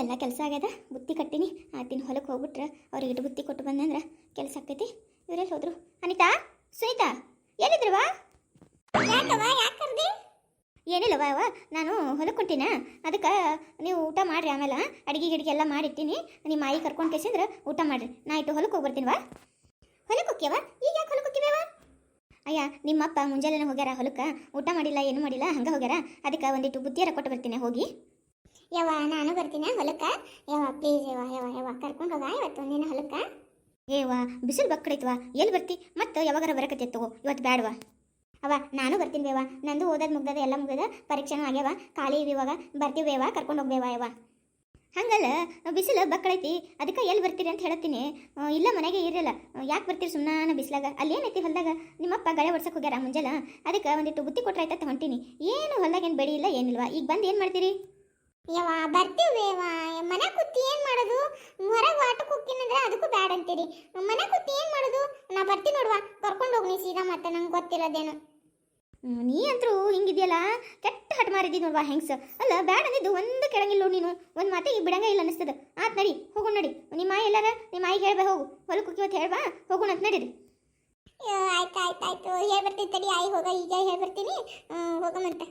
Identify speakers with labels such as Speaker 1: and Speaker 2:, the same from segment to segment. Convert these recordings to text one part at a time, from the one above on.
Speaker 1: ಎಲ್ಲ ಕೆಲಸ ಆಗ್ಯದ, ಬುತ್ತಿ ಕಟ್ಟಿನಿ. ಆತಿನ ಹೊಲಕ್ಕೆ ಹೋಗ್ಬಿಟ್ರೆ. ಅವ್ರಿಗೆ ಇಟ್ಟು ಬುತ್ತಿ ಕೊಟ್ಟು ಬಂದೆ ಅಂದ್ರೆ ಕೆಲಸ ಆಗ್ತೈತಿ. ಇವರೆಲ್ಲಿ ಹೋದ್ರು. ಅನಿತಾ? ಸುನೀತಾ? ಎಲ್ಲಿದ್ರವ ಏನಿಲ್ಲವ ಅವ ನಾನು ಹೊಲಕ್ಕೆ ಕೊಟ್ಟಿನ ಅದಕ್ಕೆ ನೀವು ಊಟ ಮಾಡ್ರಿ ಆಮೇಲೆ. ಅಡಿಗೆ ಗಿಡಿಗೆ ಎಲ್ಲ ಮಾಡಿಟ್ಟಿನಿ. ನಿಮ್ಮ ಆಯಿ ಕರ್ಕೊಂಡು ಕೇಸಿಂದ್ರೆ ಊಟ ಮಾಡ್ರಿ. ನಾ ಇಟ್ಟು ಹೊಲಕ್ಕೆ ಹೋಗಿ ಬರ್ತೀನಿವಾ ಹೊಲಕ್ಕೆ ಹೋಗ್ಯವ ಈಗ ಯಾಕೆ ಹೊಲಕ್ಕೆ ಹೋಗ್ಯವ ಅಯ್ಯ, ನಿಮ್ಮಪ್ಪ ಮುಂಜಾನೆ ಹೋಗ್ಯಾರ ಹೊಲಕ್ಕೆ. ಊಟ ಮಾಡಿಲ್ಲ, ಏನು ಮಾಡಿಲ್ಲ, ಹಂಗೆ ಹೋಗ್ಯಾರ. ಅದಕ್ಕೆ ಒಂದಿಟ್ಟು ಬುದ್ಧಿಯಾರ ಕೊಟ್ಟು ಬರ್ತೀನಿ, ಹೋಗಿ. ಯವ್ವ, ನಾನು ಬರ್ತೀನಿ ಹೊಲಕ್ಕೆ? ಯವ್ವ ಪ್ಲೀಸ್ ಯವ್ವ ಯವ್ವ ಯವ್ವ, ಕರ್ಕೊಂಡು ಹೋಗ ಇವತ್ತು ಒಂದಿನ ಹೊಲಕ್ಕೆ. ಏವ ಬಿಸಿಲು ಬಕ್ಕಡೈತವ ಎಲ್ಲಿ ಬರ್ತಿ? ಮತ್ತೆ ಯಾವಾಗಾರ ಬರಕತ್ತೆ ತಗೋ ಇವತ್ತು ಬ್ಯಾಡವಾ? ಅವ ನಾನು ಬರ್ತೀನಿ ಬೇವ ನಂದು ಓದೋದು ಮುಗ್ದದ, ಎಲ್ಲ ಮುಗ್ದದ, ಪರೀಕ್ಷೆನೂ ಆಗ್ಯಾವ. ಖಾಲಿ ಇವ್ ಇವಾಗ. ಬರ್ತೀವಿ ಬೇವ ಕರ್ಕೊಂಡು ಹೋಗ್ಬೇವ ಯಾವ ಹಂಗಲ್ಲ, ಬಿಸಿಲು ಬಕ್ಕಳೈತಿ ಅದಕ್ಕೆ ಎಲ್ಲಿ ಬರ್ತೀರಿ ಅಂತ ಹೇಳ್ತೀನಿ ಇಲ್ಲ, ಮನೆಗೆ ಇರಲ್ಲ ಯಾಕೆ ಬರ್ತೀರಿ ಸುಮ್ಮನೆ ಬಿಸಿಲಾಗ? ಅಲ್ಲಿ ಏನೈತಿ ಹೊಲದಾಗ? ನಿಮ್ಮಪ್ಪ ಗಳೆ ಹೊಡ್ಸಕ್ಕೆ ಹೋಗ್ಯಾರ ಮುಂಜಾನೆ ಅದಕ್ಕೆ ಒಂದಿಟ್ಟು ಬುತ್ತಿ ಕೊಟ್ರಾಯ್ತ ಹೊಂಟೀನಿ. ಏನು ಹೊಲದಾಗ ಏನು ಬೆಳಿ ಇಲ್ಲ, ಏನಿಲ್ವಾ? ಈಗ ಬಂದು ಏನು ಮಾಡ್ತೀರಿ? ಯವ್ವ, ಬರ್ತೀವಿ ಮನೆ ಕೂತಿ ಏನು ಮಾಡೋದು? ಹೊರಗೆ ಆಟಕ್ಕೆ ಹೋಗ್ತೀನಂದ್ರೆ ಅದಕ್ಕೂ ಬ್ಯಾಡ ಅಂತೀರಿ. ಮನೆ ಕೂತಿ ಏನು ಮಾಡೋದು? ನಾ ಬರ್ತೀನಿ ನೋಡುವ. ಕರ್ಕೊಂಡು ಹೋಗ್ನಿ ಸೀದಾ ಮತ್ತೆ, ನಂಗೆ ಗೊತ್ತಿರೋದೇನು. ನೀ ಅಂತರೂ ಹಿಂಗಿದೆಯಲ್ಲ? ಕೆಟ್ಟ ಹಟ್ ಮಾರಿದ್ದಿ ನೋಡ್ವಾ ಹೆಂಗ್ಸ್? ಅಲ್ಲ, ಬ್ಯಾಡ ಅಂದಿದ್ದು ಒಂದು ಕೆಳಂಗಿಲ್ಲ ನೀನು. ಒಂದು ಮಾತಿಗೆ ಬಿಡಂಗ ಇಲ್ಲ ಅನಿಸ್ತದ ಆತ್ ನಡಿ, ಹೋಗೋಣ ನಡಿ. ನಿಮ್ಮ ಆಯಿ ಎಲ್ಲಾರ? ನಿಮ್ಮ ಮಾಯಿಗೆ ಹೇಳ್ಬೇ ಹೋಗು. ಹೊಲಕ್ಕೆ ಹೋಗಿ ಹೇಳ್ಬಾ? ಹೋಗೋಣ ಅಂತ ನಡೀರಿ. ಆಯ್ತು ಆಯ್ತು ಆಯ್ತು. ಹೇಳ್ಬರ್ತೀನಿ ತಡಿ. ಆಯಿ ಹೋಗ. ಈಗ ಹೇಳ್ಬರ್ತೀನಿ. ಹೋಗಮಂತ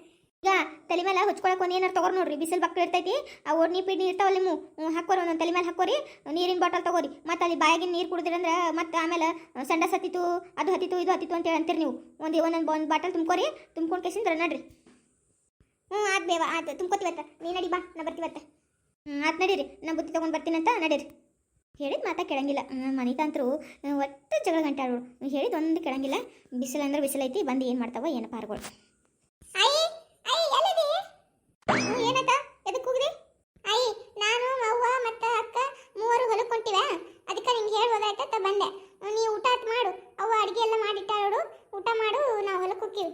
Speaker 1: ಈಗ ತಲೆ ಮೇಲೆ ಹಚ್ಕೊಳಕ್ಕೆ ಒಂದು ಏನಾರು ತಗೋರಿ ನೋಡ್ರಿ. ಬಿಸಿಲು ಬಕ್ಕ ಇರ್ತೈತಿ, ಆ ನೀರು ಇವೆ ಇರ್ತಾವಲ್ಲ ನಿಮ್ಮ. ಹಾಕೋರಿ ಒಂದೊಂದು ತಲೆ ಮೇಲೆ ಹಾಕೋರಿ, ನೀರಿನ ಬಾಟಲ್ ತಗೋರಿ. ಮತ್ತೆ ಅಲ್ಲಿ ಬಾಯಾಗಿನ ನೀರು ಕುಡಿದ್ರಂದ್ರೆ ಮತ್ತೆ ಆಮೇಲೆ ಸಂಡಸ್ ಹತ್ತಿತ್ತು ಅದು ಹತ್ತಿತ್ತು ಇದು ಹತ್ತಿತ್ತು ಅಂತೇಳಿ ಅಂತೀರಿ ನೀವು. ಒಂದು ಒಂದೊಂದು ಒಂದು ಬಾಟಲ್ ತುಂಬ್ಕೋರಿ, ತುಂಬ್ಕೊಂಡು ಕೇಸಿಂದ್ರೆ ನಡ್ರಿ. ಹ್ಞೂ, ಆತ್ ಬೇವ, ಆತು ತುಂಬ್ಕೋತಿವತ್ತ ನೀ ನಡಿ ಬಾ, ನಾ ಬರ್ತೀವತ್ತ ಹ್ಞೂ, ಆತ್ ನಡೀರಿ. ನಾ ಬುತ್ತಿ ತೊಗೊಂಡು ಅಂತ ನಡೀರಿ. ಹೇಳಿದ ಮಾತಾ ಕೇಳಂಗಿಲ್ಲ. ಮನಿತಾಂತರು ಒಟ್ಟು ಜಗಳ ಗಂಟಾಳು ಹೇಳಿದ ಒಂದು ಕೇಳಂಗಿಲ್ಲ. ಬಿಸಿಲು ಅಂದ್ರೆ ಬಿಸಿಲೈತಿ ಬಂದು ಏನು ಮಾಡ್ತಾವ ಏನು ಪಾರ್ಗಳು. ಏನತ್ತ ಎದಕ್ಕೆ ಹೋಗ್ರಿ ಅಯ್ಯ, ನಾನು, ಅವ್ವ ಮತ್ತೆ ಅಕ್ಕ ಮೂವರು ಹೊಲಕ್ಕೆ ಹೊಂಟಿವ. ಅದಕ್ಕೆ ನಿಮ್ಗೆ ಹೇಳ್ಬೋದಾಯ್ತ ಬಂದೆ. ನೀ ಊಟ ಆತ್ ಮಾಡು. ಅವ್ವ ಅಡಿಗೆ ಎಲ್ಲ ಮಾಡಿಟ್ಟಾಳು ಊಟ ಮಾಡು, ನಾವು ಹೊಲಕ್ಕೆ ಹೋಗ್ತೀವಿ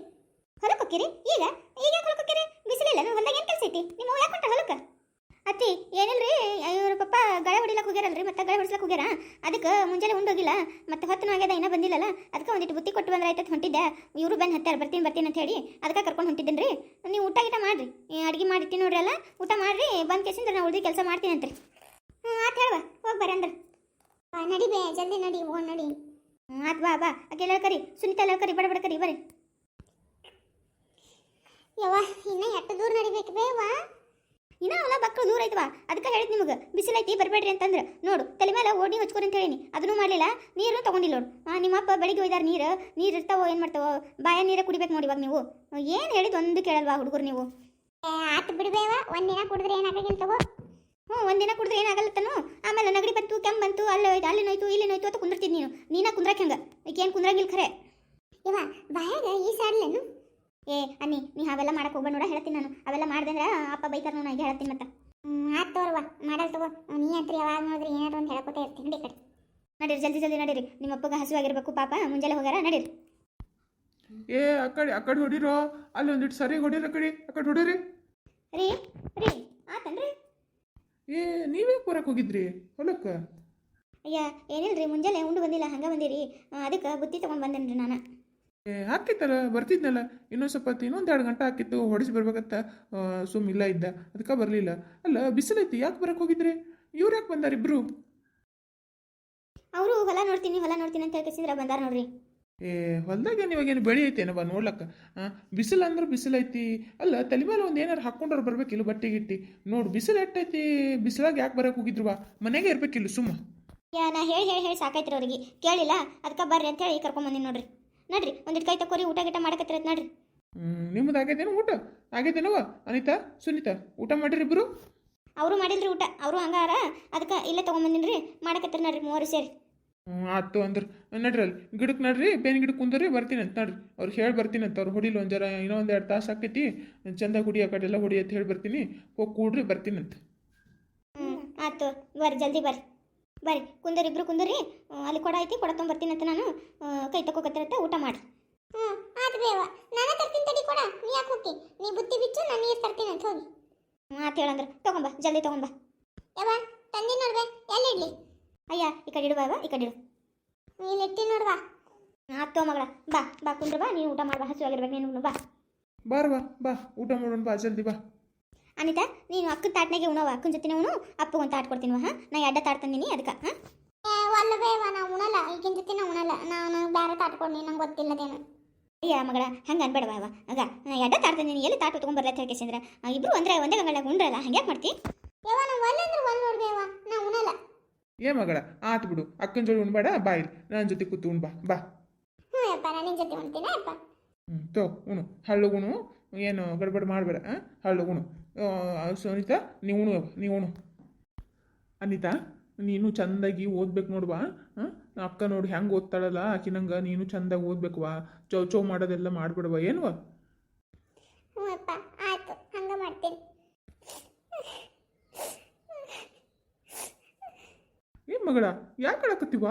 Speaker 1: ಹೊಲಕ್ಕೆ ಹೋಗ್ತೀರಿ ಈಗ? ಈಗ ಹೊಲಕ್ಕೆ ಹೋಗ್ತೀರಿ ಬಿಸಿಲಿಲ್ಲ ನೀವು ಹೊಲದಾಗ ಏನು ಕೆಲಸ ಐತಿ ನಿಮ್ಮ ಅವ್ವ ಯಾಕೆ ಹೊಂಟ ಹೊಲಕ್ಕೆ ಅತ್ತಿ ಏನಿಲ್ರಿ ಇವ್ರ ಪಪ್ಪ ಗಳೆ ಹೊಡಿಲಕ್ಕೆ ಹೋಗ್ಯಾರಲ್ರಿ ಮತ್ತೆ ಗಳೆ ಹೊಡಿಸ್ಲಕ್ಕೆ ಹೋಗ್ಯಾರ? ಅದಕ್ಕೆ ಮುಂಜಾನೆ ಉಂಡೋಗಿಲ್ಲ ಮತ್ತೆ ಹೊತ್ತನೂ ಆಗ್ಯದ ಇನ್ನೂ ಬಂದಿಲ್ಲಲ್ಲ? ಅದಕ್ಕೆ ಒಂದಿಟ್ಟು ಬುತ್ತಿ ಕೊಟ್ಟು ಬಂದ್ರೆ ಆಯ್ತದ ಹೊಂಟಿದ್ದೆ. ಇವರು ಬಂದು ಹತ್ತಾರ ಬರ್ತೀನಿ ಬರ್ತೀನಿ ಅಂತ ಹೇಳಿ ಅದಕ್ಕೆ ಕರ್ಕೊಂಡು ಹೊಂಟಿದ್ದೇನೆ ರೀ ನೀವು ಊಟ ಗಿಟ ಮಾಡಿರಿ. ಅಡುಗೆ ಮಾಡಿರ್ತೀನಿ ನೋಡ್ರಿ ಅಲ್ಲ ಊಟ ಮಾಡಿರಿ ಬಂದು ಕೇಸಿಂದ್ರೆ ನಾವು ಉಳ್ದಿ ಕೆಲಸ ಮಾಡ್ತೀನಿ ಅಂತ್ರಿ. ಹ್ಞೂ ಆತ್ ಹೇಳುವ ಹೋಗಿ ಬರ್ರಿ ಅಂದ್ರೆ. ನಡಿ ಬೇ ಜಲ್ದಿ ನಡಿ ಹೋಗಿ ನಡಿ. ಹ್ಞೂ ಆತ್ ಬಾ ಬಾ. ಆಕೆ ಕರಿ ಸುನಿತಾ ಕರಿ ಬಡ ಬಡ ಕರಿ ಬರ್ರಿ. ಯವ್ವ ಇನ್ನ ಎಷ್ಟು ದೂರ ನಡಿಬೇಕು ಬೇವಾ ಇನ್ನ ಅವಲ ಬಕ್ರು ನೂರ ಐತವಾ? ಅದಕ್ಕೆ ಹೇಳಿದ್ ನಿಮಗೆ. ಬಿಸಿಲೈತಿ ಬರಬೇಡ್ರಿ ಅಂತಂದ್ರೆ. ನೋಡು ತಲೆ ಮೇಲೆ ಓಡಿ ಹಚ್ಕೋರಿ ಅಂತ ಹೇಳಿನಿ. ಅದನ್ನು ಮಾಡಲಿಲ್ಲ. ನೀರು ತಗೊಂಡಿಲ್ಲ ನೋಡು. ನಿಮ್ಮಪ್ಪ ಬೆಳಿಗ್ಗೆ ಒಯ್ದಾರ ನೀರು. ನೀರು ಇರ್ತಾವೋ ಏನು ಮಾಡ್ತಾವೋ? ಬಾಯ ನೀರೇ ಕುಡಿಬೇಕು ನೋಡಿ ಇವಾಗ ನೀವು. ಏನು ಹೇಳಿದ್ ಒಂದು ಕೇಳಲ್ವಾ ಹುಡುಗರು ನೀವು? ಆತು ಬಿಡ್ಬೇವ ಒಂದಿನ ಕುಡಿದ್ರೆ ಏನಾಗಿಲ್ಲ ತಗೋ. ಹ್ಞೂ ಒಂದಿನ ಕುಡಿದ್ರೆ ಏನಾಗಲ್ಲ ತನು. ಆಮೇಲೆ ನಗಡಿ ಬಂತು ಕೆಮ್ಮು ಬಂತು ಅಲ್ಲಿ ಹೋಯ್ತು ಅಲ್ಲಿ ನೋಯ್ತು ಇಲ್ಲಿ ನೋಯ್ತು ಅಂತ ಕುಂದಿರ್ತೀನಿ ನೀನು. ನೀನ ಕುಂದ್ರಕ್ಕೆ ಹಂಗೆ? ಈಗ ಏನು ಕುಂದ್ರಂಗಿಲ್ಲ ಖರೆ. ಇವ ಬಾಯಾಗ ಈ ಸಾಡ್ಲೇನು ಏ ಅನ್ನಿ ನೀ ಅವೆಲ್ಲ ಮಾಡಕ್ಕೆ ಹೋಗ್ಬೇಡ ನೋಡ ಹೇಳ್ತೀನಿ ನಾನು. ಅವೆಲ್ಲ ಮಾಡ್ದಂದ್ರೆ ಅಪ್ಪ ಬೈತಾರ ನಾನು ಈಗ ಹೇಳ್ತೀನಿ ಮತ್ತೆ. ಆತ್ ತಗೋರ್ವ ಮಾಡಲ್ ತಗೋ. ನೀ ಅಂತ ಯಾವಾಗ ನೋಡಿದ್ರೆ ಏನಾದ್ರು ಒಂದು ಹೇಳ್ಕೊತಾ ಇರ್ತೀನಿ ನಡಿ ಕಡೆ ನಡೀರಿ ಜಲ್ದಿ ಜಲ್ದಿ ನಡೀರಿ. ನಿಮ್ಮ ಅಪ್ಪಗೆ ಹಸುವಾಗಿರ್ಬೇಕು ಪಾಪ ಮುಂಜಾನೆ ಹೋಗ್ಯಾರ ನಡೀರಿ.
Speaker 2: ಏ ಆ ಕಡೆ ಆ ಕಡೆ ಹೊಡಿರೋ? ಅಲ್ಲಿ ಒಂದಿಟ್ಟು ಸರಿ ಹೊಡೀರ ಕಡೆ ಆ ಕಡೆ ಹೊಡೀರಿ.
Speaker 1: ರೀ ರೀ ಆತನ್ರಿ.
Speaker 2: ಏ ನೀವೇ ಬರಕ್ಕೆ ಹೋಗಿದ್ರಿ ಹೊಲಕ್ಕೆ?
Speaker 1: ಅಯ್ಯ ಏನಿಲ್ಲ ರೀ ಮುಂಜಾನೆ ಉಂಡು ಬಂದಿಲ್ಲ ಹಂಗೆ ಬಂದಿರಿ. ಅದಕ್ಕೆ ಬುತ್ತಿ ತೊಗೊಂಡು ಬಂದೇನ್ರಿ ನಾನು.
Speaker 2: ಏ ಹಾಕಿತ್ತಲ್ಲ ಬರ್ತಿದ್ನಲ್ಲ. ಇನ್ನೊಂದು ಸ್ವಲ್ಪ ಹೊತ್ತು ಇನ್ನೊಂದು ಎರಡು ಗಂಟೆ ಹಾಕಿತ್ತು ಹೊಡಿಸಿ ಬರ್ಬೇಕಂತ ಸುಮ್ಮ ಸುಮ್ ಇಲ್ಲ ಇದ್ದ. ಅದಕ್ಕೆ ಬರಲಿಲ್ಲ. ಅಲ್ಲ ಬಿಸಿಲೈತಿ ಯಾಕೆ ಬರಕ್ಕೆ ಹೋಗಿದ್ರಿ? ಇವ್ರು ಯಾಕೆ ಬಂದಾರ ಇಬ್ರು?
Speaker 1: ಅವರು ಹೊಲ ನೋಡ್ತೀನಿ ಹೊಲ ನೋಡ್ತೀನಿ ಅಂತ ಹೇಳ್ಕಿಸಿದ್ರ ಬಂದಾರ ನೋಡ್ರಿ.
Speaker 2: ಏ ಹೊಲ್ದಾಗ ಇವಾಗೇನು ಬೆಳಿ ಐತೇನವ ನೋಡ್ಲಕ್ಕ. ಬಿಸಿಲು ಅಂದ್ರೆ ಬಿಸಿಲೈತಿ. ಅಲ್ಲ ತಲೆ ಮೇಲೆ ಒಂದು ಏನಾರು ಹಾಕ್ಕೊಂಡ್ರೆ ಬರ್ಬೇಕಿಲ್ಲ ಬಟ್ಟೆ ಗಿಟ್ಟಿ. ನೋಡು ಬಿಸಿಲು ಎಟ್ಟೈತಿ ಬಿಸಿಲಾಗ ಯಾಕೆ ಬರಕ್ಕೆ ಹೋಗಿದ್ರುವ ಮನೆಗೆ ಇರ್ಬೇಕಿಲ್ಲ ಸುಮ್ಮ.
Speaker 1: ಯಾ ನಾ ಹೇಳಿ ಹೇಳಿ ಹೇಳಿ ಸಾಕಾಯ್ತು ಅವ್ರಿಗೆ. ಕೇಳಿಲ್ಲ ಅದಕ್ಕೆ ಬರ್ರಿ ಅಂತ ಹೇಳಿ ಕರ್ಕೊಂಬಂದಿನಿ ನೋಡ್ರಿ. ನಡ್ರಿ ಒಂದಿಟ್ಟು ಕೈ ತಕೋರಿ ಊಟ ಗೀಟ ಮಾಡಕತ್ತಿರತ್ ನಡ್ರಿ.
Speaker 2: ನಿಮ್ಮದು ಆಗೈತೇನು ಊಟ? ಆಗೈತೇನವ ಅನಿತಾ ಸುನೀತಾ ಊಟ ಮಾಡಿರಿ ಇಬ್ರು?
Speaker 1: ಅವರು ಮಾಡಿಲ್ರಿ ಊಟ ಅವರು ಹಂಗಾರ ಅದಕ್ಕೆ ಇಲ್ಲೇ ತೊಗೊಂಬಂದಿನಿ ರೀ ಮಾಡಕತ್ತಿರ ನಡ್ರಿ ಮೂವರು ಸೇರಿ.
Speaker 2: ಹ್ಞೂ ಆತು ಅಂದ್ರೆ. ನಡ್ರಿ ಅಲ್ಲಿ ಗಿಡಕ್ಕೆ ನಡ್ರಿ ಬೇನ್ ಗಿಡಕ್ಕೆ ಕುಂದ್ರಿ ಬರ್ತೀನಿ ಅಂತ ನಡ್ರಿ. ಅವ್ರು ಹೇಳಿ ಬರ್ತೀನಿ ಅಂತ ಅವ್ರು ಹೊಡಿಲ್ಲ ಒಂದು ಜರ ಇನ್ನೊಂದು ಒಂದು ಎರಡು ತಾಸು ಆಕೈತಿ. ಚಂದ ಹುಡಿ ಆ ಕಡೆ ಎಲ್ಲ ಹೊಡಿ ಅಂತ ಹೇಳಿ ಬರ್ತೀನಿ. ಹೋಗಿ ಕೂಡ್ರಿ ಬರ್ತೀನಿ ಅಂತ.
Speaker 1: ಹ್ಞೂ ಆಯ್ತು ಬರ್ರಿ ಜಲ್ದಿ ಬರ್ರಿ. ಬರ್ರಿ ಕುಂದರಿ ಇಬ್ರು ಕುಂದರಿ ಅಲ್ಲಿ ಕೊಡ ಐತಿ ಕೊಡ ತೊಗೊಂಬರ್ತೀನಿ ಅಂತ ನಾನು ಕೈ ತಕೋಕತ್ತಿರತ್ತ ಊಟ ಮಾಡಿ. ಹ್ಞೂ ಆತು ಬೇವ ನಾನು ತರ್ತೀನಿ ತಡಿ ಕೊಡ ನೀ ಯಾಕೆ ಹೋಗಿ ನೀ ಬುತ್ತಿ ಬಿಚ್ಚು ನಾನು ನೀರು ತರ್ತೀನಿ ಅಂತ ಹೋಗಿ. ಹ್ಞೂ ಆತು ಹೇಳಂದ್ರೆ ತಗೊಂಬ ಜಲ್ದಿ ತಗೊಂಬ. ಯಾವ ತಂದಿ ನೋಡ್ಬೆ ಎಲ್ಲಿ ಇಡ್ಲಿ? ಅಯ್ಯ ಈ ಕಡೆ ಇಡುವ ಈ ಕಡೆ ಇಡು. ನೀನು ಇಟ್ಟಿ ನೋಡ್ವಾ ಆತು ಮಗಳ ಬಾ ಬಾ ಕುಂದ್ರ ಬಾ ನೀನು ಊಟ ಮಾಡ್ಬಾ ಹಸಿವಾಗಿರ್ಬೇಕು ನೀನು ಬಾ.
Speaker 2: ಬಾರ ಬಾ ಬಾ ಊಟ ಮಾಡೋಣ ಬಾ ಜಲ್ದಿ ಬಾ.
Speaker 1: ಅನಿತಾ ನೀನು ಅಕ್ಕನ ತಾಟ್ನಾಗೆ ಉಣವ? ಅಕ್ಕನ ಜೊತೆ ಉಣು ಅಪ್ಪ ಒಂದು ತಾಟ್ ಕೊಡ್ತೀನಿ ಹಾಂ? ನಾ ಎಡ್ಡ ತಾಟ್ ತಂದೀನಿ ಅದಕ್ಕೆ ಹಾಂ?
Speaker 3: ಒಲ್ಲಬೇವ ನಾ ಉಣಲ್ಲ ಈಗಿನ ಜೊತೆ ನಾ ಉಣಲ್ಲ. ನಾನು ಬೇರೆ ತಾಟ್ಕೊಂಡು ನಂಗೆ ಗೊತ್ತಿಲ್ಲದೇನು.
Speaker 1: ಅಯ್ಯ ಮಗಳ ಹಂಗೆ ಅನ್ಬೇಡವ ಅವ ಆಗ ನಾ ಎಡ್ಡ ತಾಟ್ ತಂದೀನಿ ಎಲ್ಲಿ ತಾಟ್ ತೊಗೊಂಬರ್ಲ ಅಂತ ಚಂದ್ರ ಇಬ್ರು ಅಂದ್ರೆ ಒಂದೇ ಗಂಗಳಾಗ ಉಂಡ್ರಲ್ಲ ಹಂಗೆ ಮಾಡ್ತಿ?
Speaker 3: ಯವ್ವ ನಾ ಒಲ್ಲೆ ಅಂದ್ರೆ ಒಲ್ ನೋಡ್ಬೇವ ನಾ ಉಣಲ್ಲ.
Speaker 2: ಏ ಮಗಳ ಆತ್ ಬಿಡು ಅಕ್ಕನ ಜೋಡಿ ಉಣ್ಬೇಡ ಬಾ ಇಲ್ಲಿ ನನ್ನ ಜೊತೆ ಕೂತು ಉಣ್ಬಾ ಬಾ. ಬಾ
Speaker 3: ಹ್ಞೂ ಯಪ್ಪ ನಾನು ನಿನ್ನ ಜೊತೆ ಉಣ್ತೀನಿ ಯಪ್ಪ?
Speaker 2: ಹ್ಞೂ ತೋ ಉಣು ಹಳ್ಳುಗುಣು ಏನು ಗಡ್ಬಡ್ ಮಾಡಬೇಡ ಹಳ್ಳುಗುಣು ಸುನೀತಾ ನೀವು ಉಣು ನೀವು ಉಣು. ಅನಿತಾ ನೀನು ಚಂದಾಗಿ ಓದ್ಬೇಕು ನೋಡ್ವಾ ಅಕ್ಕ ನೋಡಿ ಹೆಂಗೆ ಓದ್ತಾಳಲ್ಲ ಆಕಿನಂಗೆ ನೀನು ಚಂದಾಗಿ ಓದ್ಬೇಕವಾ ಚೌ ಚೌ ಮಾಡೋದೆಲ್ಲ ಮಾಡ್ಬಿಡವ
Speaker 3: ಏನು?
Speaker 2: ಏ ಮಗಳ ಯಾಕೆ ಅಳಕತ್ತೀವ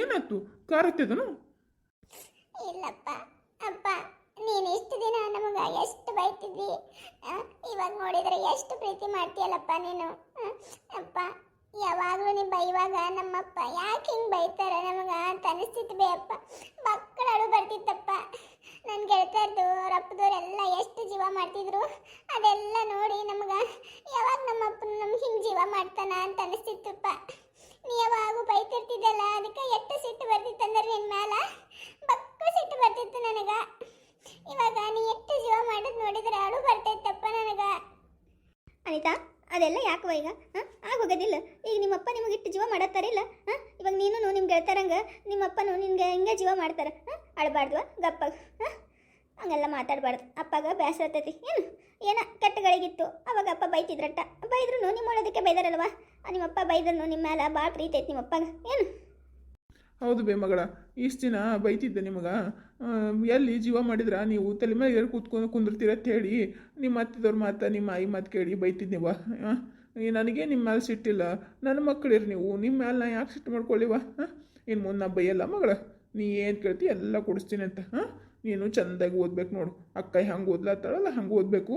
Speaker 2: ಏನಾಯ್ತು? ಕಾರತ್ತದನು
Speaker 3: ಇಲ್ಲಪ್ಪ ಅಪ್ಪ ನೀನು ಇಷ್ಟು ದಿನ ನಮಗೆ ಎಷ್ಟು ಬೈತಿದ್ದಿ? ಆ, ಇವಾಗ ನೋಡಿದ್ರೆ ಎಷ್ಟು ಪ್ರೀತಿ ಮಾಡ್ತೀಯಲ್ಲಪ್ಪ ನೀನು? ಅಪ್ಪ ಯಾವಾಗಲೂ ನೀ ಬೈವಾಗ ನಮ್ಮಪ್ಪ ಯಾಕೆ ಹಿಂಗೆ ಬೈತಾರೆ ನಮಗೆ ಅಂತ ಅನಿಸ್ತಿತ್ತು ಬೇ ಅಪ್ಪ. ಮಕ್ಕಳು ಬರ್ತಿತ್ತಪ್ಪ. ನನ್ನ ಗೆಳತಿಯರ್ದು ಅವ್ರ ಅಪ್ಪದವರೆಲ್ಲ ಎಷ್ಟು ಜೀವ ಮಾಡ್ತಿದ್ರು ಅದೆಲ್ಲ ನೋಡಿ ನಮ್ಗೆ ಯಾವಾಗ ನಮ್ಮಪ್ಪ ನಮ್ಗೆ ಹಿಂಗೆ ಜೀವ ಮಾಡ್ತಾನ ಅಂತ ಅನಿಸ್ತಿತ್ತಪ್ಪ. ನೀ ಯಾವಾಗೂ ಬೈತಿರ್ತಿದ್ದಲ್ಲ ಅದಕ್ಕೆ ಎಷ್ಟು ಸಿಟ್ಟು ಬರ್ತಿತ್ತಂದ್ರೆ ನಿನ್ನ ಮ್ಯಾಲ? ಬಕ್ಕ ಸಿಟ್ಟು ಬರ್ತಿತ್ತು ನನಗ. ಇವಾಗ ನೀ ಎಷ್ಟು ಜೀವ ಮಾಡೋದು ನೋಡಿದ್ರೆ ಅಳು ಬರ್ತೈತಪ್ಪ ನನಗ.
Speaker 1: ಅನಿತಾ, ಅದೆಲ್ಲ ಯಾಕವ ಈಗ? ಹಾಂ? ಆಗೋಗೋದಿಲ್ಲ ಈಗ ನಿಮ್ಮಪ್ಪ ನಿಮಗೆ ಇಟ್ಟು ಜೀವ ಮಾಡತ್ತಾರಿಲ್ಲ ಹಾಂ? ಇವಾಗ ನೀನು ನಿಮ್ಗೆ ಹೇಳ್ತಾರಂಗ, ನಿಮ್ಮಪ್ಪನು ನಿನ್ಗೆ ಹಿಂಗೆ ಜೀವ ಮಾಡ್ತಾರೆ. ಹಾಂ? ಅಳಬಾರ್ದು ಗಪ್ಪಾಗ. ಹಾಂ? ಹಂಗೆಲ್ಲ ಮಾತಾಡಬಾರ್ದು. ಅಪ್ಪಾಗ ಬೇಸರ ಏನು? ಏನ ಕೆಟ್ಟಗಳಿಗಿತ್ತು. ಅವಾಗ ಅಪ್ಪ ಬೈತಿದ್ರಟ್ಟ ಬೈದ್ರು ನಿಮ್ಮ ಒಳದಕ್ಕೆ ಬೈದಾರಲ್ವಾ ನಿಮ್ಮಪ್ಪ ಬೈದ್ರು ನಿಮ್ಮ ಮೇಲೆ ಭಾಳ ಪ್ರೀತಿ ಐತಿ ನಿಮ್ಮಪ್ಪಗ. ಏನು?
Speaker 2: ಹೌದು ಬೇ ಮಗಳ. ಇಷ್ಟು ದಿನ ಬೈತಿದ್ದೆ ನಿಮಗೆ. ಎಲ್ಲಿ ಜೀವ ಮಾಡಿದ್ರೆ ನೀವು? ತಲೆ ಮೇಲೆ ಕೂತ್ಕೊಂಡು ಕುಂದಿರ್ತೀರ ಅಂತ ಹೇಳಿ ನಿಮ್ಮ ಅತ್ತಿದವ್ರ ಮಾತು, ನಿಮ್ಮ ಆಯಿ ಮಾತು ಕೇಳಿ ಬೈತಿದ್ದೀವ ನನಗೆ ನಿಮ್ಮ ಮೇಲೆ ಸಿಟ್ಟಿಲ್ಲ. ನನ್ನ ಮಕ್ಕಳಿರಿ ನೀವು. ನಿಮ್ಮ ಮೇಲೆ ನಾ ಯಾಕೆ ಸಿಟ್ಟು ಮಾಡ್ಕೊಳ್ಳಿವ? ಹಾಂ ಇನ್ನು ಮುಂದೆ ನಾ ಬೈಯಲ್ಲ ಮಗಳ. ನೀ ಏನು ಕೇಳ್ತಿ? ಎಲ್ಲ ಕೊಡಿಸ್ತೀನಿ ಅಂತ. ಹಾಂ ನೀನು ಚೆಂದಾಗಿ ಓದ್ಬೇಕು ನೋಡು. ಅಕ್ಕ ಹಂಗೆ ಓದ್ಲತ್ತಾಳಲ್ಲ ಹಂಗೆ ಓದಬೇಕು.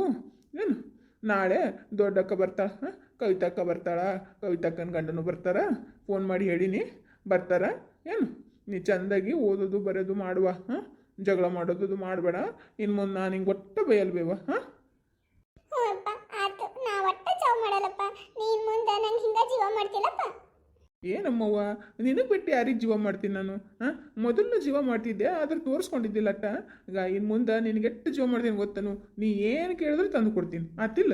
Speaker 2: ಏನು? ನಾಳೆ ದೊಡ್ಡಕ್ಕ ಬರ್ತಾಳೆ. ಹಾಂ ಕವಿತಕ್ಕ ಬರ್ತಾಳ. ಕವಿತಕ್ಕನ ಗಂಡನು ಬರ್ತಾರ. ಫೋನ್ ಮಾಡಿ ಹೇಳಿನಿ. ಬರ್ತಾರ? ಏನು? ನೀ ಚೆಂದಾಗಿ ಓದೋದು ಬರೋದು ಮಾಡುವ ಹಾಂ? ಜಗಳ ಮಾಡೋದು ಮಾಡಬೇಡ. ಇನ್ನು ಮುಂದೆ ನಾನು ಹಿಂಗೆ ಒಟ್ಟು ಬೈಯಲ್ಬೇವ ಹಾಂ? ಏನಮ್ಮವ್ವ ನಿನಗೆ ಬಿಟ್ಟು ಯಾರಿಗೆ ಜೀವ ಮಾಡ್ತೀನಿ ನಾನು ಹಾಂ? ಮೊದಲು ಜೀವ ಮಾಡ್ತಿದ್ದೆ ಆದ್ರೆ ತೋರಿಸ್ಕೊಂಡಿದ್ದಿಲ್ಲಟ್ಟ ಈಗ ಇನ್ನು ಮುಂದೆ ನಿನಗೆ ಎಷ್ಟು ಜೀವ ಮಾಡ್ತೀನಿ ಗೊತ್ತನು? ನೀ ಏನು ಕೇಳಿದ್ರು ತಂದು ಕೊಡ್ತೀನಿ ಆತಿಲ್ಲ?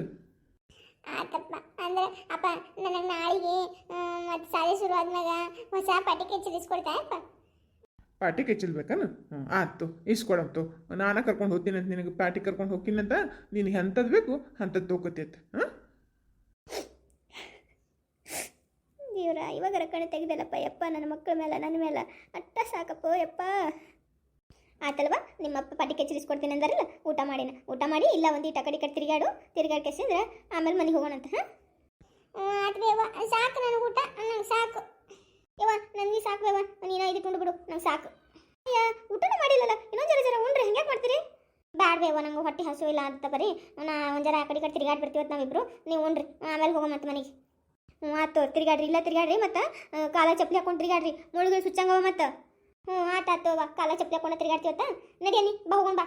Speaker 3: ಆತಪ್ಪ. ಅಂದ್ರೆ ಅಪ್ಪ ನನಗೆ ನಾಳೆಗೆ ಮತ್ತೆ ಶಾಲೆ ಶುರು ಆದ್ಮ್ಯಾಗ ಹೊಸ ಪಾಟಿಕೆ ಚಿಲಿಸ್ಕೊಡ್ತಾಯಪ್ಪ
Speaker 2: ಪಾಟಿ ಕೆಚ್ಚಲ್ಬೇಕನ? ಹ್ಞೂ ಆಯ್ತು ಇಸ್ಕೊಡಂತು ನಾನು ಕರ್ಕೊಂಡು ಹೋಗ್ತೀನಿ ಅಂತ ನಿನಗೆ ಪಾಟಿ ಕರ್ಕೊಂಡು ಹೋಗ್ತೀನಂತ ನಿನಗೆ ಎಂಥದ್ದು ಬೇಕು ಅಂಥದ್ದು ತೊಗೋತೈತೆ ಹಾಂ?
Speaker 1: ದೇವ್ರ ಇವಾಗ ಕಣೆ ತೆಗ್ದಲ್ಲಪ್ಪ ಯಪ್ಪ ನನ್ನ ಮಕ್ಕಳ ಮೇಲೆ ನನ್ನ ಮೇಲೆ. ಅಟ್ಟ ಸಾಕಪ್ಪ ಯಪ್ಪ. ಆತಲ್ವಾ? ನಿಮ್ಮಪ್ಪ ಪಾಟಿ ಕೆಚ್ಚರಿಸ್ಕೊಡ್ತೀನಿ ಅಂದಾರಲ್ಲ? ಊಟ ಮಾಡಿನ. ಊಟ ಮಾಡಿ ಇಲ್ಲ ಒಂದು ಈಟ ಕಡೆ ಕಡೆ ತಿರುಗಾಡು ಕೆಸಿದ್ರೆ ಆಮೇಲೆ ಮನೆಗೆ ಹೋಗೋಣಂತ ಹಾಂ?
Speaker 3: ಬೇವ ಸಾಕು ನನಗೆ ಊಟ. ನಂಗೆ ಸಾಕು.
Speaker 1: ಯವ್ವ ನನಗೆ ಸಾಕು ಯವ್ವ. ನೀನು ಇದಕ್ಕೆ ಉಂಡು ಬಿಡು. ನಂಗೆ ಸಾಕು. ಅಯ್ಯ, ಊಟನೂ ಮಾಡಿಲ್ಲಲ್ಲ? ಇನ್ನೊಂದು ಜರ ಜರ ಉಂಡ್ರೆ ಹೆಂಗೆ ಮಾಡ್ತೀರಿ? ಬೇವ ನಂಗೆ ಹೊಟ್ಟೆ ಹಸು ಇಲ್ಲ ಅಂತ ಬರೀ ನಾ ಒಂದು ಜರ ಆ ಕಡೆ ಕಡೆ ತಿರುಗಾಡ್ಬಿಡ್ತೀವತ್ತು ನಾವಿಬ್ರು. ನೀವು ಉಂಡ್ರಿ. ಆಮೇಲೆ ಹೋಗೋ ಮತ್ತೆ ಮನೆಗೆ. ಹ್ಞೂ ಆತು ತಿರುಗಾಡ್ರಿ ಇಲ್ಲ ತಿರುಗಾಡ್ರಿ ಮತ್ತು ಕಾಲ ಚಪ್ಪಲಿ ಹಾಕೊಂಡು ತಿರುಗಾಡ್ರಿ ಮುಳುಗು ಸುಚ್ಚಂಗವ ಮತ್ತು. ಹ್ಞೂ ಆತ ಆತು ಅವ್ವ ಕಾಲ ಚಪ್ಪಲಿ ಹಾಕೊಂಡು ತಿರುಗಾಡ್ತೀವತ್ತ ನಡಿಯನಿ ಬಾ ಹೋಗೋಣ ಬಾ.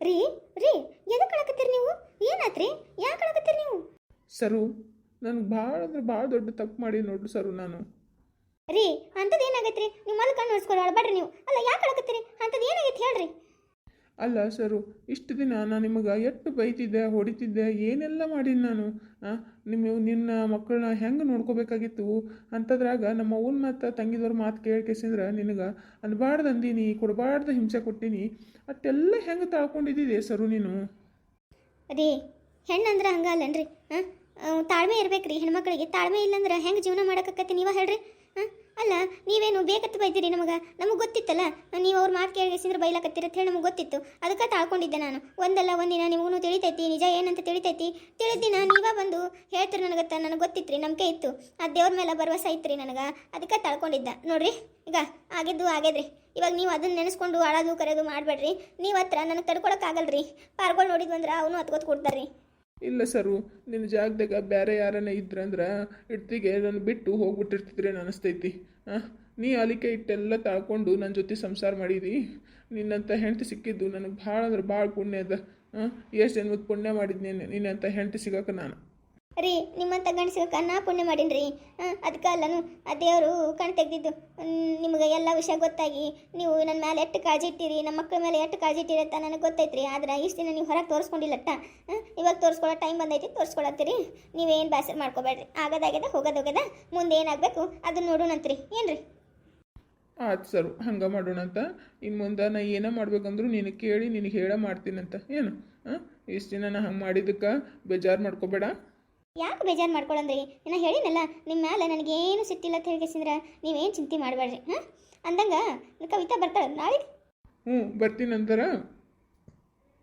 Speaker 1: ರೀ ರೀ ಎದ ಕಳಕತ್ತೀರಿ ನೀವು? ಏನಾತ್ರಿ? ಯಾಕೆ ಕಳಕತ್ತೀರಿ ನೀವು?
Speaker 2: ಸರು ನನಗೆ ಭಾಳ ಅಂದ್ರೆ ಭಾಳ ದೊಡ್ಡ ತಪ್ಪು ಮಾಡಿ ನೋಡ್ರಿ ಸರು ನಾನು.
Speaker 1: ರೀ ಅಂಥದ್ದು ಏನಾಗೈತ್ರಿ? ನಿಮ್ಮ ಮಲ್ ಕಣ್ಣು ನೋಡ್ಸ್ಕೊರಿ ಬೇಡ್ರಿ ನೀವು. ಅಲ್ಲ ಯಾಕೆ ಕಳಕತ್ತೀರಿ ಅಂಥದ್ದು ಏನಾಗೈತೆ ಹೇಳ್ರಿ?
Speaker 2: ಅಲ್ಲ ಸರು, ಇಷ್ಟು ದಿನ ನಾನು ನಿಮಗೆ ಎಷ್ಟು ಬೈತಿದ್ದೆ, ಹೊಡಿತಿದ್ದೆ, ಏನೆಲ್ಲ ಮಾಡೀನಿ ನಾನು? ನಿಮ್ಮ, ನಿನ್ನ ಮಕ್ಕಳನ್ನ ಹೆಂಗೆ ನೋಡ್ಕೋಬೇಕಾಗಿತ್ತು? ಅಂಥದ್ರಾಗ ನಮ್ಮ ಅವ್ವನ ಮತ್ತು ತಂಗಿದವ್ರ ಮಾತು ಕೇಳ್ಕೆಸಿಂದ್ರೆ ನಿನಗೆ ಅನ್ಬಾರ್ದು ಅಂದೀನಿ, ಕೊಡಬಾರ್ದು ಹಿಂಸೆ ಕೊಟ್ಟೀನಿ. ಅಷ್ಟೆಲ್ಲ ಹೆಂಗೆ ತಾಳ್ಕೊಂಡಿದ್ದಿದೆ ಸರು ನೀನು?
Speaker 1: ರೀ ಹೆಣ್ಣಂದ್ರೆ ಹಂಗಲ್ಲನ್ರಿ ಹಾಂ ತಾಳ್ಮೆ ಇರ್ಬೇಕು ರೀ ಹೆಣ್ಮಕ್ಳಿಗೆ ತಾಳ್ಮೆ ಇಲ್ಲಂದ್ರೆ ಹೆಂಗೆ ಜೀವನ ಮಾಡೋಕ್ಕಾಗತ್ತೆ ನೀವ ಹೇಳ್ರಿ ಹಾಂ ಅಲ್ಲ, ನೀವೇನು ಬೇಕತ್ತು ಬೈದಿರಿ ನಮಗೆ? ನಮಗೆ ಗೊತ್ತಿತ್ತಲ್ಲ? ನೀವು ಅವ್ರ ಮಾತು ಕೇಳಿಸಿದ್ರೆ ಬೈಲಾಕತ್ತೀರ ಅಂತ ಹೇಳಿ ನಮಗೆ ಗೊತ್ತಿತ್ತು. ಅದಕ್ಕೆ ತಾಳ್ಕೊಂಡಿದ್ದೆ ನಾನು. ಒಂದಲ್ಲ ಒಂದಿನ ನಿಮಗೂ ತಿಳಿತೈತಿ, ನಿಜ ಏನಂತ ತಿಳಿತೈತಿ? ತಿಳಿದಿನ ನೀವ ಬಂದು ಹೇಳ್ತೀರಿ ನನಗತ್ತ, ನನಗೆ ಗೊತ್ತಿತ್ತು ರೀ ನಂಬಿಕೆ ಇತ್ತು. ಆ ದೇವ್ರ ಮೇಲೆ ಭರವಸೆ ಐತ್ರಿ ನನಗೆ. ಅದಕ್ಕೆ ತಾಳ್ಕೊಂಡಿದ್ದ. ನೋಡ್ರಿ, ಈಗ ಆಗಿದ್ದು ಆಗೇದ್ರಿ ಇವಾಗ ನೀವು ಅದನ್ನ ನೆನೆಸ್ಕೊಂಡು ಆಳೋದು ಕರೆಯೋದು ಮಾಡಬೇಡ್ರಿ. ನೀವು ಹತ್ರ ನನಗೆ ತಡ್ಕೊಳಕ್ಕಾಗಲ್ರಿ ಪಾರ್ಗಳು ನೋಡಿದ್ವಂದ್ರೆ ಅವನು ಹತ್ಕೊತ್ ಕೊಡ್ತಾರ್ರಿ.
Speaker 2: ಇಲ್ಲ ಸರು, ನಿನ್ನ ಜಾಗದಾಗ ಬೇರೆ ಯಾರನ್ನ ಇದ್ರಂದ್ರೆ ಇಡ್ತಿಗೆ ನಾನು ಬಿಟ್ಟು ಹೋಗ್ಬಿಟ್ಟಿರ್ತಿದ್ರೆ ಅನಿಸ್ತೈತಿ. ಹಾಂ ನೀ ಅಲಿಕೆ ಇಟ್ಟೆಲ್ಲ ತಾಳ್ಕೊಂಡು ನನ್ನ ಜೊತೆ ಸಂಸಾರ ಮಾಡಿದಿ. ನಿನ್ನಂಥ ಹೆಂಡತಿ ಸಿಕ್ಕಿದ್ದು ನನಗೆ ಭಾಳ ಅಂದ್ರೆ ಭಾಳ ಪುಣ್ಯ ಅದ. ಹಾಂ ಎಷ್ಟು ಜನ್ಮದ ಪುಣ್ಯ ಮಾಡಿದ್ನೇನು ನಿನ್ನಂಥ ಹೆಂಡತಿ ಸಿಗಕ್ಕೆ ನಾನು.
Speaker 1: ರೀ ನಿಮ್ಮಂಥ ಗಂಡಸಿಗೆ ನಾ ಪುಣ್ಯ ಮಾಡೀನಿ ರೀ. ಅದಕ್ಕೆ ಅಲ್ಲನು ಆ ದೇವರು ಕಣ್ ತೆಗ್ದಿದ್ದು. ನಿಮಗೆ ಎಲ್ಲ ವಿಷಯ ಗೊತ್ತಾಗಿ ನೀವು ನನ್ನ ಮೇಲೆ ಎಷ್ಟು ಕಾಳಜಿ ಇಟ್ಟಿರಿ ನಮ್ಮ ಮಕ್ಕಳ ಮೇಲೆ ಎಷ್ಟು ಕಾಳಜಿ ಇಟ್ಟಿರಿ ಅಂತ ನನಗೆ ಗೊತ್ತೈತ್ರಿ. ಆದ್ರೆ ಇಷ್ಟು ದಿನ ನೀವು ಹೊರಗೆ ತೋರಿಸ್ಕೊಂಡಿಲ್ಲಟ್ಟ. ಇವಾಗ ತೋರಿಸ್ಕೊಳ್ಳೋ ಟೈಮ್ ಬಂದೈತಿ ತೋರಿಸ್ಕೊಳತ್ತೀರಿ ನೀವೇನು ಬೇಸರ ಮಾಡ್ಕೋಬೇಡ್ರಿ. ಆಗೋದಾಗ್ಯದ, ಹೋಗೋದೋಗ್ಯದ. ಮುಂದೆ ಏನಾಗಬೇಕು ಅದನ್ನ ನೋಡೋಣಂತ್ರಿ. ರೀ
Speaker 2: ಆಯ್ತು ಸರು, ಹಂಗೆ ಮಾಡೋಣ ಅಂತ ಇನ್ನು ಮುಂದೆ ನಾ ಏನೋ ಮಾಡ್ಬೇಕಂದ್ರೂ ನೀನು ಕೇಳಿ, ನಿನಗೆ ಹೇಳ ಮಾಡ್ತೀನಂತ. ಏನು? ಹಾಂ ಇಷ್ಟು ದಿನ ನಾ ಹಂಗೆ ಮಾಡಿದ್ದಕ್ಕೆ ಬೇಜಾರು ಮಾಡ್ಕೋಬೇಡ.
Speaker 1: ಯಾಕೆ ಬೇಜಾರು ಮಾಡ್ಕೊಳ್ಳಂದ್ರಿ ನಾನು ಹೇಳಿನಲ್ಲ ನಿಮ್ಮ ಮೇಲೆ ನನಗೇನು ಸಿಟ್ಟಿಲ್ಲ ಅಂತ ಹೇಳಿಕೆಸಿಂದ್ರೆ ನೀವೇನು ಚಿಂತೆ ಮಾಡಬೇಡ್ರಿ ಹಾಂ? ಅಂದಂಗೆ ಕವಿತಾ ಬರ್ತಾಳೆ ನಾಳೆ?
Speaker 2: ಹ್ಞೂ ಬರ್ತೀನಂತಾರ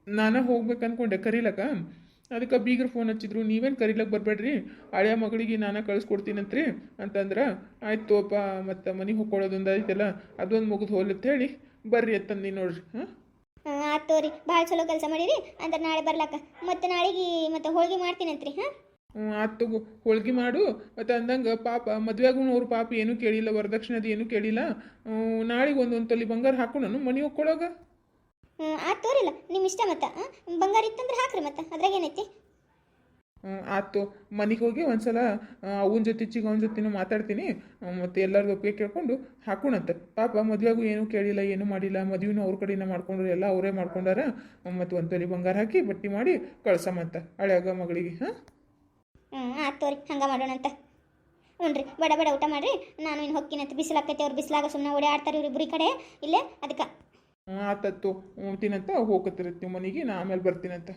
Speaker 2: ನಾನು ಹೋಗ್ಬೇಕು ಅನ್ಕೊಂಡೆ ಕರೀಲಕ್ಕ? ಅದಕ್ಕೆ ಬೀಗರು ಫೋನ್ ಹಚ್ಚಿದ್ರು ನೀವೇನು ಕರೀಲಕ್ಕೆ ಬರಬೇಡ್ರಿ ಹಳೆಯ ಮಗಳಿಗೆ ನಾನು ಕಳಿಸ್ಕೊಡ್ತೀನಂತ್ರಿ ಅಂತಂದ್ರೆ ಆಯ್ತು ತೋಪ ಮತ್ತು ಮನೆಗೆ ಹೋಗ್ಕೊಳ್ಳೋದೊಂದು ಐತಲ್ಲ ಅದೊಂದು ಮುಗಿದು ಹೋಲತ್ತೆ ಹೇಳಿ ಬರ್ರಿ ಅಂತಂದು ನೋಡ್ರಿ ಹಾಂ?
Speaker 1: ಆಯ್ತು ತೋರಿ ಭಾಳ ಚಲೋ ಕೆಲಸ ಮಾಡಿರಿ ಅಂದ್ರೆ ನಾಳೆ ಬರ್ಲಕ್ಕ ಮತ್ತೆ ನಾಳೆಗೆ ಮತ್ತೆ ಹೋಳಿಗೆ ಮಾಡ್ತೀನಂತ್ರಿ ಹಾಂ?
Speaker 2: ಆತು ಹೋಳ್ಗೆ ಮಾಡು. ಮತ್ತು ಅಂದಂಗೆ ಪಾಪ ಮದುವೆಗೂ ಅವ್ರ ಪಾಪ ಏನೂ ಕೇಳಿಲ್ಲ ವರದಕ್ಷಿಣೆ ಅದು ಏನೂ ಕೇಳಿಲ್ಲ. ನಾಳೆಗೆ ಒಂದೊಂದು ತೊಲಿ ಬಂಗಾರ ಹಾಕು ನಾನು ಮನೆ ಹೋಗ್ಕೊಳಗ
Speaker 1: ಆತು ತೋರಿಲ್ಲ ನಿಮ್ಮ ಇಷ್ಟ ಮತ್ತೆ ಹಾಂ ಬಂಗಾರ ಇತ್ತಂದ್ರೆ ಹಾಕ್ರಿ ಮತ್ತೆ ಅದ್ರಾಗ ಏನೈತಿ?
Speaker 2: ಆತು ಮನೆಗೆ ಹೋಗಿ ಒಂದ್ಸಲ ಅವನ ಜೊತೆ ಚಿಕ್ಕ ಅವನ ಜೊತೆನೂ ಮಾತಾಡ್ತೀನಿ. ಮತ್ತು ಎಲ್ಲರದ್ದು ಒಪ್ಪಿಗೆ ಕೇಳ್ಕೊಂಡು ಹಾಕೋಣಂತೆ. ಪಾಪ ಮದುವೆಗೂ ಏನೂ ಕೇಳಿಲ್ಲ ಏನೂ ಮಾಡಿಲ್ಲ ಮದುವೆನೂ ಅವ್ರ ಕಡೆಯಿಂದ ಮಾಡ್ಕೊಂಡ್ರು ಎಲ್ಲ ಅವರೇ ಮಾಡ್ಕೊಂಡಾರ. ಮತ್ತು ಒಂದು ತೊಲಿ ಬಂಗಾರ ಹಾಕಿ ಬಟ್ಟಿ ಮಾಡಿ ಕಳ್ಸಮ್ಮಂತ ಹಳೆಯಾಗ ಮಗಳಿಗೆ ಹಾಂ?
Speaker 1: ಹ್ಞೂ ಆತು ತೋರಿ, ಹಂಗೆ ಮಾಡೋಣಂತ ಹ್ಞೂ ರೀ ಬಡ ಬಡ, ಊಟ ಮಾಡಿರಿ. ನಾನು ಇನ್ನು ಹೊಕ್ಕಿನಂತ ಬಿಸಿಲಾಕೈತೆ, ಅವ್ರು ಬಿಸಿಲಾಗ ಸುಮ್ಮನೆ ಓಡಾಡ್ತಾರೆ ಇವ್ರಿಬ್ರು ಈ ಕಡೆ. ಇಲ್ಲೇ ಅದಕ್ಕೆ
Speaker 2: ಆತತ್ತು ಉಣ್ತೀನಂತ ಹೋಗತ್ತಿರತ್ತೀವಿ ಮನೆಗೆ, ನಾ ಆಮೇಲೆ ಬರ್ತೀನಂತ.